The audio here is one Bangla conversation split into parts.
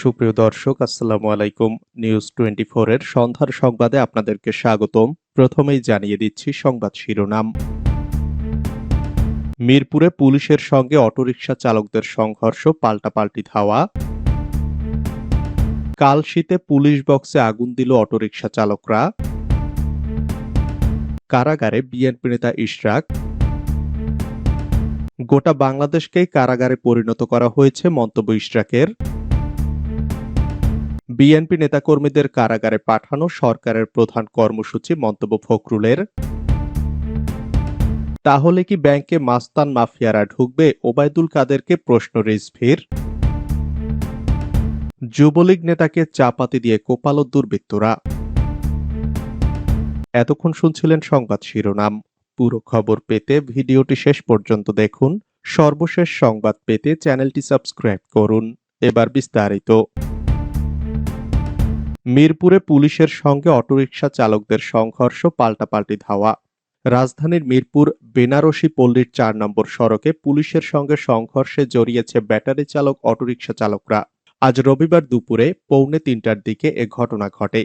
সুপ্রিয় দর্শক, আসসালামু আলাইকুম। নিউজ টোয়েন্টি এর সন্ধ্যার সংবাদে আপনাদেরকে স্বাগতম। প্রথমেই জানিয়ে দিচ্ছি সংবাদ শিরোনাম। মিরপুরে পুলিশের সঙ্গে অটোরিকশা চালকদের সংঘর্ষ, পাল্টাপাল্টি ধাওয়া। কালশীতে পুলিশ বক্সে আগুন দিল অটোরিকশা চালকরা। কারাগারে বিএনপি নেতা ইশরাক। গোটা বাংলাদেশকেই কারাগারে পরিণত করা হয়েছে মন্তব্য ইশরাকের। বিএনপি নেতাকর্মীদের কারাগারে পাঠানো সরকারের প্রধান কর্মসূচি মন্তব্য ফখরুলের। তাহলে কি ব্যাংকে মাস্তান মাফিয়ারা ঢুকবে? ওবায়দুল কাদেরকে প্রশ্ন রিজভির। যুবলীগ নেতাকে চাপাতি দিয়ে কোপালো দুর্বৃত্তরা। এতক্ষণ শুনছিলেন সংবাদ শিরোনাম। পুরো খবর পেতে ভিডিওটি শেষ পর্যন্ত দেখুন। সর্বশেষ সংবাদ পেতে চ্যানেলটি সাবস্ক্রাইব করুন। এবার বিস্তারিত। মিরপুরে পুলিশের সঙ্গে অটোরিকশা চালকদের সংঘর্ষ, পাল্টাপাল্টি ধাওয়া। রাজধানীর মিরপুর বেনারসি পল্লীর চার নম্বর সড়কে পুলিশের সঙ্গে সংঘর্ষে জড়িয়েছে ব্যাটারি চালক, অটোরিকশা চালকরা। আজ রবিবার দুপুরে পৌনে তিনটার দিকে এ ঘটনা ঘটে।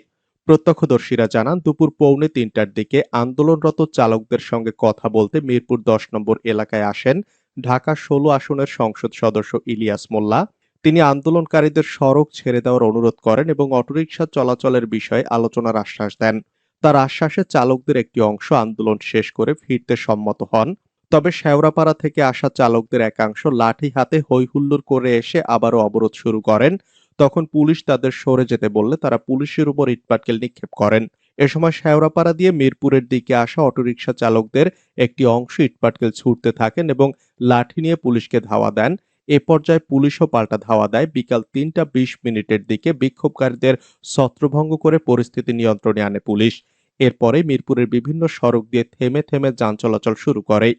প্রত্যক্ষদর্শীরা জানান, দুপুর পৌনে তিনটার দিকে আন্দোলনরত চালকদের সঙ্গে কথা বলতে মিরপুর দশ নম্বর এলাকায় আসেন ঢাকা ষোলো আসনের সংসদ সদস্য ইলিয়াস মোল্লা। তিনি আন্দোলনকারীদের সড়ক ছেড়ে দেওয়ার অনুরোধ করেন এবং অটোরিকশা চলাচলের বিষয়ে আলোচনার আশ্বাস দেন। তার আশ্বাসে চালকদের একটি অংশ আন্দোলন শেষ করে ফিরতে সম্মত হন। তবে শেওড়াপাড়া থেকে আসা চালকদের একাংশ লাঠি হাতে হৈহুল্লোড় করে এসে আবারও অবরোধ শুরু করেন। তখন পুলিশ তাদের সরে যেতে বললে তারা পুলিশের উপর ইটপাটকেল নিক্ষেপ করেন। এ সময় শেওড়াপাড়া দিয়ে মিরপুরের দিকে আসা অটোরিকশা চালকদের একটি অংশ ইটপাটকেল ছুটতে থাকেন এবং লাঠি নিয়ে পুলিশকে ধাওয়া দেন। এ পর্যায়ে পুলিশও পাল্টা ধাওয়া দেয়। বিকাল তিনটা বিশ মিনিটের দিকে বিক্ষোভকারীদের ছত্রভঙ্গ করে পরিস্থিতি নিয়ন্ত্রণে আনে পুলিশ। এরপরে মিরপুরের বিভিন্ন সড়ক দিয়ে থেমে থেমে যান চলাচল শুরু করে।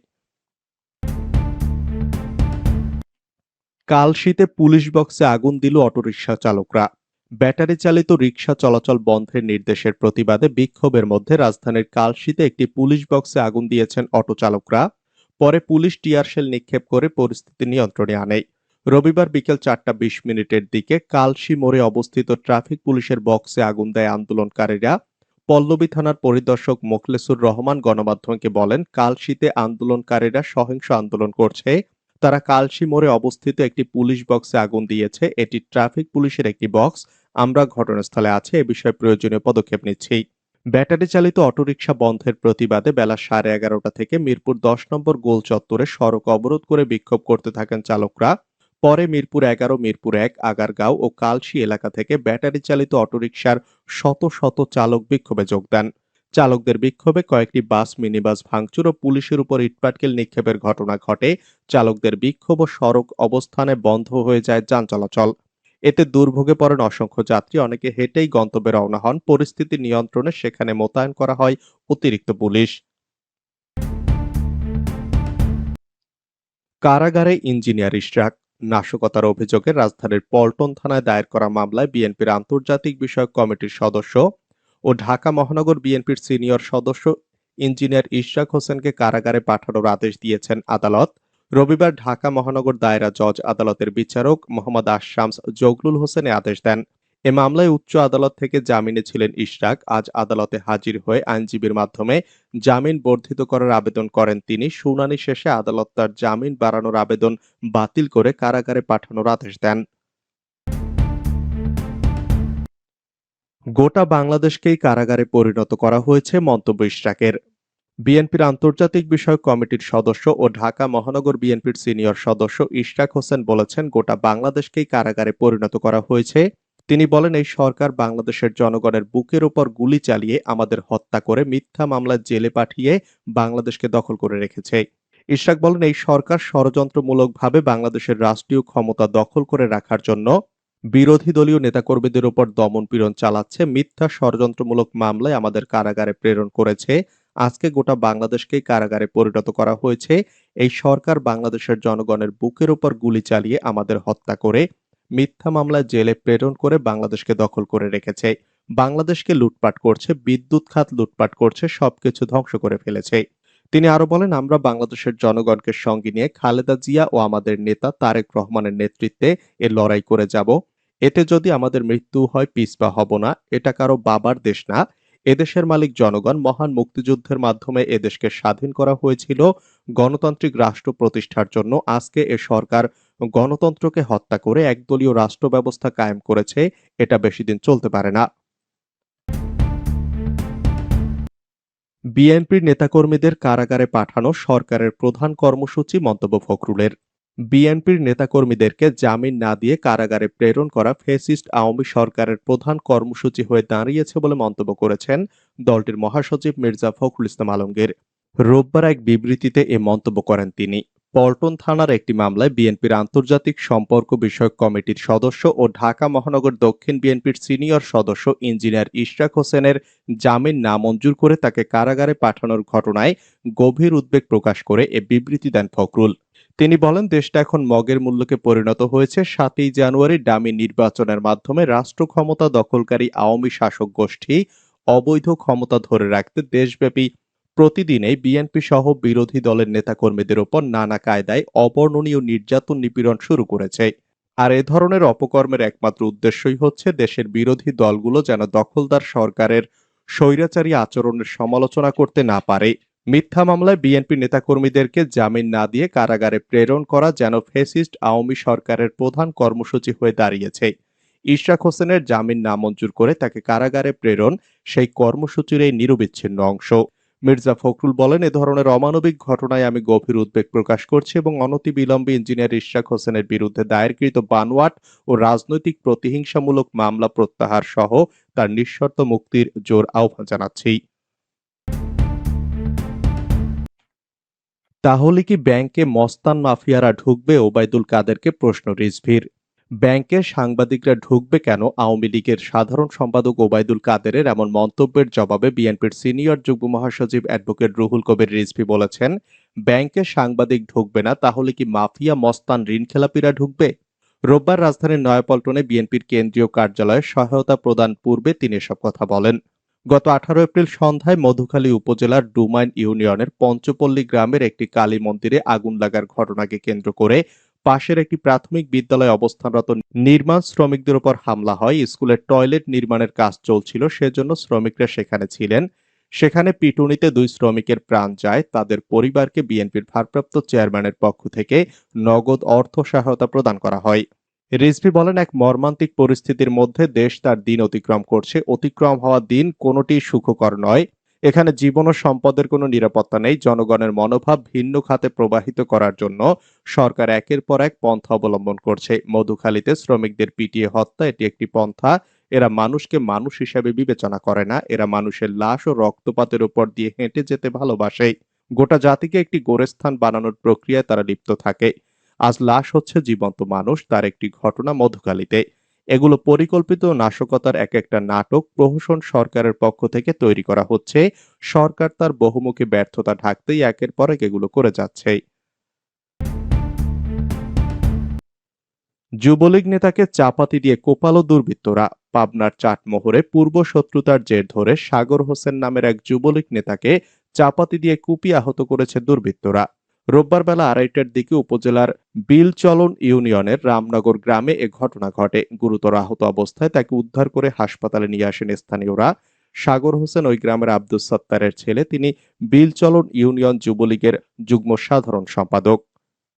কাল শীতে পুলিশ বক্সে আগুন দিল অটোরিকশা চালকরা। ব্যাটারি চালিত রিকশা চলাচল বন্ধের নির্দেশের প্রতিবাদে বিক্ষোভের মধ্যে রাজধানীর কালশীতে একটি পুলিশ বক্সে আগুন দিয়েছেন অটো চালকরা। পরে পুলিশ টিয়ারশেল নিক্ষেপ করে পরিস্থিতি নিয়ন্ত্রণে আনে। রবিবার বিকেল চারটা বিশ মিনিটের দিকে কালশি মোড়ে অবস্থিত ট্রাফিক পুলিশের বক্সে আগুন দেয় আন্দোলনকারীরা। পল্লবী থানার পরিদর্শক মোখলেসুর রহমান গণমাধ্যমকে বলেন, কালশিতে আন্দোলনকারীরা সহিংস আন্দোলন করছে। তারা কালশি মোড়ে অবস্থিত একটি পুলিশ বক্সে আগুন দিয়েছে। এটি ট্রাফিক পুলিশের একটি বক্স। আমরা ঘটনাস্থলে আছে, এ বিষয়ে প্রয়োজনীয় পদক্ষেপ নিচ্ছি। ব্যাটারি চালিত অটোরিকশা বন্ধের প্রতিবাদে বেলা সাড়ে এগারোটা থেকে মিরপুর দশ নম্বর গোল চত্বরে সড়ক অবরোধ করে বিক্ষোভ করতে থাকেন চালকরা। পরে মিরপুর এগারো, মিরপুর এক, আগারগাঁও ও কালশি এলাকা থেকে ব্যাটারি চালিত অটোরিকশার শত শত চালক বিক্ষোভে যোগ দেন। চালকদের বিক্ষোভে কয়েকটি বাস, মিনিবাস ভাঙচুর ও পুলিশের উপর ইটপাটকেল নিক্ষেপের ঘটনা ঘটে। চালকদের বিক্ষোভ ও সড়ক অবস্থানে বন্ধ হয়ে যায় যান চলাচল। এতে দুর্ভোগে পড়েন অসংখ্য যাত্রী। অনেকে হেঁটেই গন্তব্যে রওনা হন। পরিস্থিতি নিয়ন্ত্রণে সেখানে মোতায়েন করা হয় অতিরিক্ত পুলিশ। কারাগারে ইঞ্জিনিয়ার ইশরাক নাশকতার অভিযোগে রাজধানীর পল্টন থানায় দায়ের করা মামলায় বিএনপির আন্তর্জাতিক বিষয়ক কমিটির সদস্য ও ঢাকা মহানগর বিএনপির সিনিয়র সদস্য ইঞ্জিনিয়ার ইশরাক হোসেনকে কারাগারে পাঠানোর আদেশ দিয়েছেন আদালত। রবিবার ঢাকা মহানগর দায়রা জজ আদালতের বিচারক মোহাম্মদ আশামস জগলুল হোসেন আদেশ দেন। এ মামলায় উচ্চ আদালত থেকে জামিনে ছিলেন ইশরাক। আজ আদালতে হাজির হয়ে আইনজীবীর মাধ্যমে জামিন বর্ধিত করার আবেদন করেন তিনি। শুনানি শেষে আদালত তার জামিন বাড়ানোর আবেদন বাতিল করে কারাগারে পাঠানোর আদেশ দেন। গোটা বাংলাদেশকেই কারাগারে পরিণত করা হয়েছে মন্তব্য ইশরাকের। বিএনপির আন্তর্জাতিক বিষয়ক কমিটির সদস্য ও ঢাকা মহানগর বিএনপির সিনিয়র সদস্য ইশরাক হোসেন বলেছেন, গোটা বাংলাদেশকেই কারাগারে পরিণত করা হয়েছে। তিনি বলেন, এই সরকার বাংলাদেশের জনগণের বুকের ওপর গুলি চালিয়ে আমাদের হত্যা করে মিথ্যা মামলায় জেলে পাঠিয়ে বাংলাদেশকে দখল করে রেখেছে। ইশরাক বলেন, এই সরকার ষড়যন্ত্রমূলকভাবে বাংলাদেশের রাষ্ট্রীয় ক্ষমতা দখল করে রাখার জন্য বিরোধী দলীয় নেতাকর্মীদের উপর দমন পীড়ন চালাচ্ছে, মিথ্যা ষড়যন্ত্রমূলক মামলায় আমাদের কারাগারে প্রেরণ করেছে। আজকে গোটা বাংলাদেশকেই কারাগারে পরিণত করা হয়েছে। এই সরকার বাংলাদেশের জনগণের বুকের উপর গুলি চালিয়ে আমাদের হত্যা করে, মিথ্যা মামলায় জেলে প্রেরণ করে বাংলাদেশকে দখল করে রেখেছে। বাংলাদেশকে লুটপাট করছে, বিদ্যুৎ খাত লুটপাট করছে, সবকিছু ধ্বংস করে ফেলেছে। তিনি আরও বলেন, আমরা বাংলাদেশের জনগণকে সঙ্গে নিয়ে খালেদা জিয়া ও আমাদের নেতা তারেক রহমানের নেতৃত্বে এ লড়াই করে যাব। এতে যদি আমাদের মৃত্যু হয়, পিছপা হব না। এটা কারও বাবার দেশ না। এদেশের মালিক জনগণ মহান মুক্তিযুদ্ধের মাধ্যমে এদেশকে স্বাধীন করা হয়েছিল। গণতান্ত্রিক রাষ্ট্র প্রতিষ্ঠার জন্য আজকে এ সরকার গণতন্ত্রকে হত্যা করে একদলীয় রাষ্ট্র ব্যবস্থা কায়েম করেছে। এটা বেশি দিন চলতে পারে না। বিএনপির নেতাকর্মীদের কারাগারে পাঠানো সরকারের প্রধান কর্মসূচি মন্তব্য ফখরুলের। বিএনপির নেতাকর্মীদেরকে জামিন না দিয়ে কারাগারে প্রেরণ করা ফেসিস্ট আওয়ামী সরকারের প্রধান কর্মসূচি হয়ে দাঁড়িয়েছে বলে মন্তব্য করেছেন দলটির মহাসচিব মির্জা ফখরুল ইসলাম আলমগীর। রোববার এক বিবৃতিতে এ মন্তব্য করেন তিনি। পল্টন থানার একটি মামলায় বিএনপির আন্তর্জাতিক সম্পর্ক বিষয়ক কমিটির সদস্য ও ঢাকা মহানগর দক্ষিণ বিএনপির সিনিয়র সদস্য ইঞ্জিনিয়ার ইশরাক হোসেনের জামিন নামঞ্জুর করে তাকে কারাগারে পাঠানোর ঘটনায় গভীর উদ্বেগ প্রকাশ করে এ বিবৃতি দেন ফখরুল। তিনি বলেন, দেশটা এখন মগের মূল্যকে পরিণত হয়েছে। সাতই জানুয়ারি ডামি নির্বাচনের মাধ্যমে রাষ্ট্র ক্ষমতা দখলকারী আওয়ামী শাসক গোষ্ঠী অবৈধ ক্ষমতা ধরে রাখতে দেশব্যাপী প্রতিদিনেই বিএনপি সহ বিরোধী দলের নেতাকর্মীদের ওপর নানা কায়দায় অবর্ণনীয় নির্যাতন নিপীড়ন শুরু করেছে। আর এ ধরনের অপকর্মের একমাত্র উদ্দেশ্যই হচ্ছে দেশের বিরোধী দলগুলো যেন দখলদার সরকারের স্বৈরাচারী আচরণের সমালোচনা করতে না পারে। মিথ্যা মামলায় বিএনপি নেতাকর্মীদেরকে জামিন না দিয়ে কারাগারে প্রেরণ করা যেন ফেসিস্ট আওয়ামী সরকারের প্রধান কর্মসূচি হয়ে দাঁড়িয়েছে। ইশরাক হোসেনের জামিন নামঞ্জুর করে তাকে কারাগারে প্রেরণ সেই কর্মসূচির এই নিরবিচ্ছিন্ন অংশ। মির্জা ফখরুল বলেন, এ ধরনের অমানবিক ঘটনায় আমি গভীর উদ্বেগ প্রকাশ করছি এবং অনতিবিলম্বে ইঞ্জিনিয়ার ইশরাক হোসেনের বিরুদ্ধে দায়েরকৃত বানোয়াট ও রাজনৈতিক প্রতিহিংসামূলক মামলা প্রত্যাহার সহ তার নিঃশর্ত মুক্তির জোর আহ্বান জানাচ্ছি। তাহলে কি ব্যাংকে মস্তান মাফিয়ারা ঢুকবে, ওবায়দুল কাদেরকে প্রশ্ন রিজভির। ব্যাংকে সাংবাদিকরা ঢুকবে কেন? আওয়ামী লীগের সাধারণ সম্পাদক ওবায়দুল কাদেরের এমন মন্তব্যের জবাবে বিএনপির সিনিয়র যুগ্ম মহাসচিব অ্যাডভোকেট রুহুল কবির রিজভি বলেছেন, ব্যাংকে সাংবাদিক ঢুকবে না, তাহলে কি মাফিয়া, মস্তান ঋণ খেলাপিরা ঢুকবে? রোববার রাজধানীর নয়াপল্টনে বিএনপির কেন্দ্রীয় কার্যালয়ে সহায়তা প্রদান পূর্বে তিনি এসব কথা বলেন। গত আঠারো এপ্রিল সন্ধ্যায় মধুখালী উপজেলার ডুমাইন ইউনিয়নের পঞ্চপল্লী গ্রামের একটি কালী মন্দিরে আগুন লাগার ঘটনাকে কেন্দ্র করে পাশের একটি প্রাথমিক বিদ্যালয়ে অবস্থানরত নির্মাণ শ্রমিকদের উপর হামলা হয়। স্কুলের টয়লেট নির্মাণের কাজ চলছিল, সেজন্য শ্রমিকরা সেখানে ছিলেন। সেখানে পিটুনিতে দুই শ্রমিকের প্রাণ যায়। তাদের পরিবারকে বিএনপির ভারপ্রাপ্ত চেয়ারম্যানের পক্ষ থেকে নগদ অর্থ সহায়তা প্রদান করা হয়। রিজভি বলেন, এক মর্মান্তিক পরিস্থিতির মধ্যে দেশ তার দিন অতিক্রম করছে। অতিক্রম হওয়া দিন কোনোটি সুখকর নয়। এখানে জীবন ও সম্পদের কোনো নিরাপত্তা নেই। জনগণের মনোভাব ভিন্ন খাতে প্রবাহিত করার জন্য সরকার একের পর এক পন্থা অবলম্বন করছে। মধুখালীতে শ্রমিকদের পিটিয়ে হত্যা, এটি একটি পন্থা। এরা মানুষকে মানুষ হিসেবে বিবেচনা করে না। এরা মানুষের লাশ ও রক্তপাতের উপর দিয়ে হেঁটে যেতে ভালোবাসে। গোটা জাতিকে একটি গোরস্থান বানানোর প্রক্রিয়ায় তারা লিপ্ত থাকে। আজ লাশ হচ্ছে জীবন্ত মানুষ, তার একটি ঘটনা মধুখালীতে এগুলো পরিকল্পিত নাশকতার এক একটা নাটক প্রহসন সরকারের পক্ষ থেকে তৈরি করা হচ্ছে। সরকার তার বহুমুখী ব্যর্থতা ঢাকতেই একের পর এক এগুলো করে যাচ্ছে। যুবলীগ নেতাকে চাপাতি দিয়ে কোপালো দুর্বৃত্তরা। পাবনার চাটমোহরে পূর্ব শত্রুতার জের ধরে সাগর হোসেন নামের এক যুবলীগ নেতাকে চাপাতি দিয়ে কুপি আহত করেছে দুর্বৃত্তরা। রোববার বেলা আড়াইটার দিকে উপজেলার বিলচলন ইউনিয়নের রামনগর গ্রামে এ ঘটনা ঘটে। গুরুতর আহত অবস্থায় তাকে উদ্ধার করে হাসপাতালে নিয়ে আসেন স্থানীয়রা। সাগর হোসেন ওই গ্রামের আব্দুল সত্তারের ছেলে, তিনি বিলচলন ইউনিয়ন যুবলীগের যুগ্ম সাধারণ সম্পাদক।